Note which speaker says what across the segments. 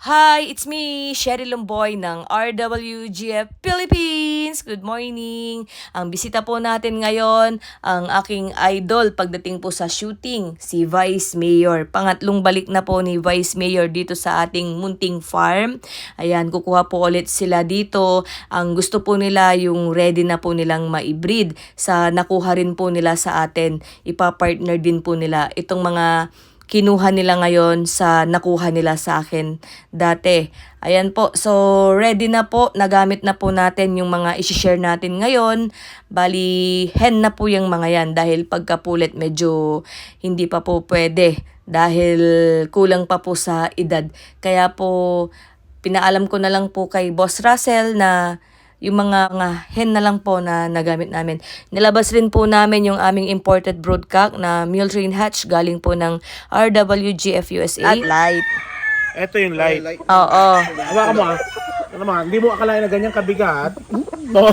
Speaker 1: Hi, it's me, Sherry Lumboy ng RWGF Philippines. Good morning. Ang bisita po natin ngayon, ang aking idol pagdating po sa shooting, si Vice Mayor. Pangatlong balik na po ni Vice Mayor dito sa ating munting farm. Ayan, kukuha po ulit sila dito. Ang gusto po nila yung ready na po nilang ma-breed sa nakuha rin po nila sa atin. Ipa-partner din po nila itong mga kinuha nila ngayon sa nakuha nila sa akin dati. Ayan po, so ready na po, nagamit na po natin yung mga isi-share natin ngayon. Bali, hen na po yung mga yan dahil pagkapulit medyo hindi pa po pwede dahil kulang pa po sa edad. Kaya po, pinaalam ko na lang po kay Boss Russell na yung mga, mga hen na lang po na nagamit namin. Nilabas rin po namin yung aming imported broodcock na mule train hatch galing po ng RWGF USA. At light.
Speaker 2: Ito yung light.
Speaker 1: Oo.
Speaker 2: Hawakan mo ah. Ano mo, hindi mo akalain na ganyan kabigat. No.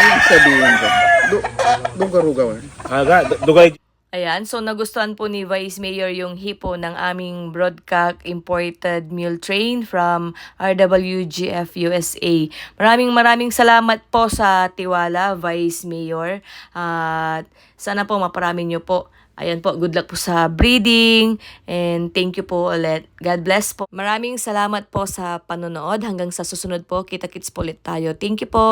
Speaker 3: Ano sabihin ko? Do, doon ka rugawan.
Speaker 2: Aga, d- dugay.
Speaker 1: Ayan, so nagustuhan po ni Vice Mayor yung hipo ng aming broadcock imported mule train from RWGF USA. Maraming maraming salamat po sa tiwala, Vice Mayor. At sana po maparami nyo po. Ayan po, good luck po sa breeding and thank you po ulit. God bless po. Maraming salamat po sa panonood. Hanggang sa susunod po, kita-kits po ulit tayo. Thank you po.